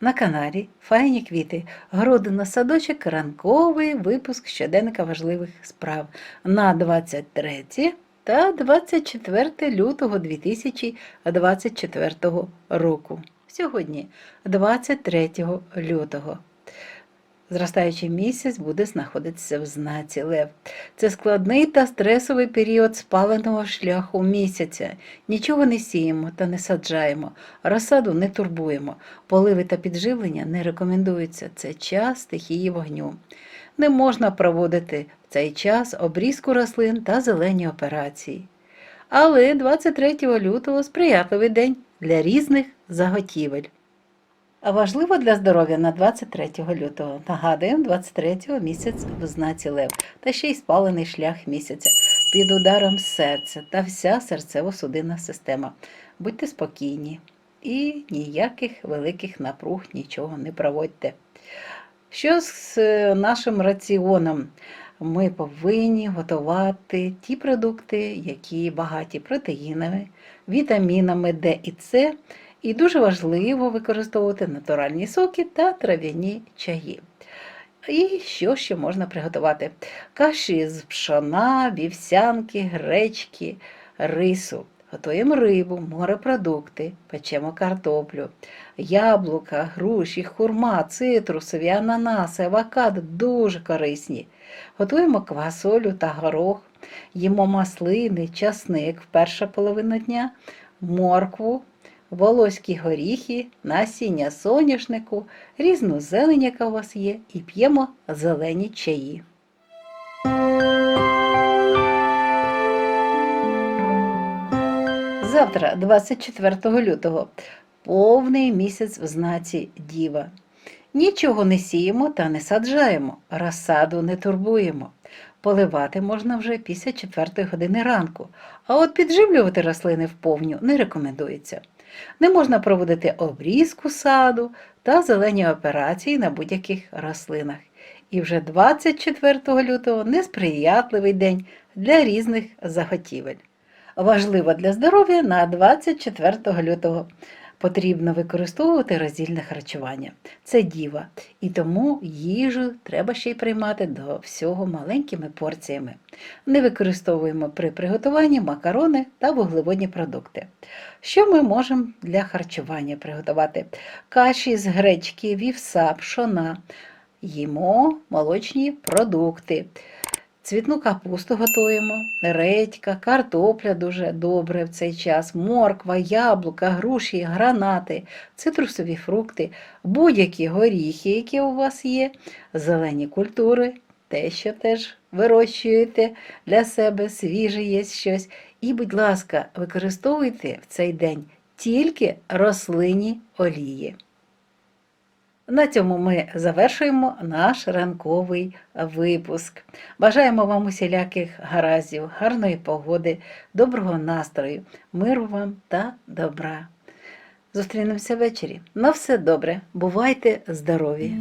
на каналі Файні квіти, Гродина садочок, ранковий випуск щоденника важливих справ на 23 та 24 лютого 2024 року. Сьогодні, 23 лютого. Зростаючий місяць буде знаходитися в знаці Лев. Це складний та стресовий період спаленого шляху місяця. Нічого не сіємо та не саджаємо, розсаду не турбуємо, поливи та підживлення не рекомендуються. Це час стихії вогню. Не можна проводити в цей час обрізку рослин та зелені операції. Але 23 лютого сприятливий день для різних заготівель. Важливо для здоров'я на 23 лютого. Нагадуємо, 23 місяць в знаці Лев, та ще й спалений шлях місяця під ударом серця та вся серцево-судинна система. Будьте спокійні і ніяких великих напруг нічого не проводьте. Що з е, нашим раціоном? Ми повинні готувати ті продукти, які багаті протеїнами, вітамінами Д і С, і дуже важливо використовувати натуральні соки та трав'яні чаї. І що ще можна приготувати? Каші з пшона, вівсянки, гречки, рису. Готуємо рибу, морепродукти, печемо картоплю, яблука, груші, хурма, цитрусові, ананаси, авокадо дуже корисні. Готуємо квасолю та горох, їмо маслини, часник в перша половина дня, моркву, волоські горіхи, насіння соняшнику, різну зелень, яка у вас є, і п'ємо зелені чаї. Завтра, 24 лютого, повний місяць в знаці Діва. Нічого не сіємо та не саджаємо, розсаду не турбуємо. Поливати можна вже після 4 години ранку, а от підживлювати рослини вповню не рекомендується. Не можна проводити обрізку саду та зелені операції на будь-яких рослинах. І вже 24 лютого несприятливий день для різних заготівель. Важливо для здоров'я на 24 лютого. Потрібно використовувати роздільне харчування. Це діва, і тому їжу треба ще й приймати до всього маленькими порціями. Не використовуємо при приготуванні макарони та вуглеводні продукти. Що ми можемо для харчування приготувати? Каші з гречки, вівса, пшона. Їмо молочні продукти. Цвітну капусту готуємо, редька, картопля дуже добре в цей час, морква, яблука, груші, гранати, цитрусові фрукти, будь-які горіхи, які у вас є, зелені культури, те, що теж вирощуєте для себе, свіже є щось. І, будь ласка, використовуйте в цей день тільки рослинні олії. На цьому ми завершуємо наш ранковий випуск. Бажаємо вам усіляких гаразів, гарної погоди, доброго настрою, миру вам та добра. Зустрінемося ввечері. На все добре, бувайте здорові!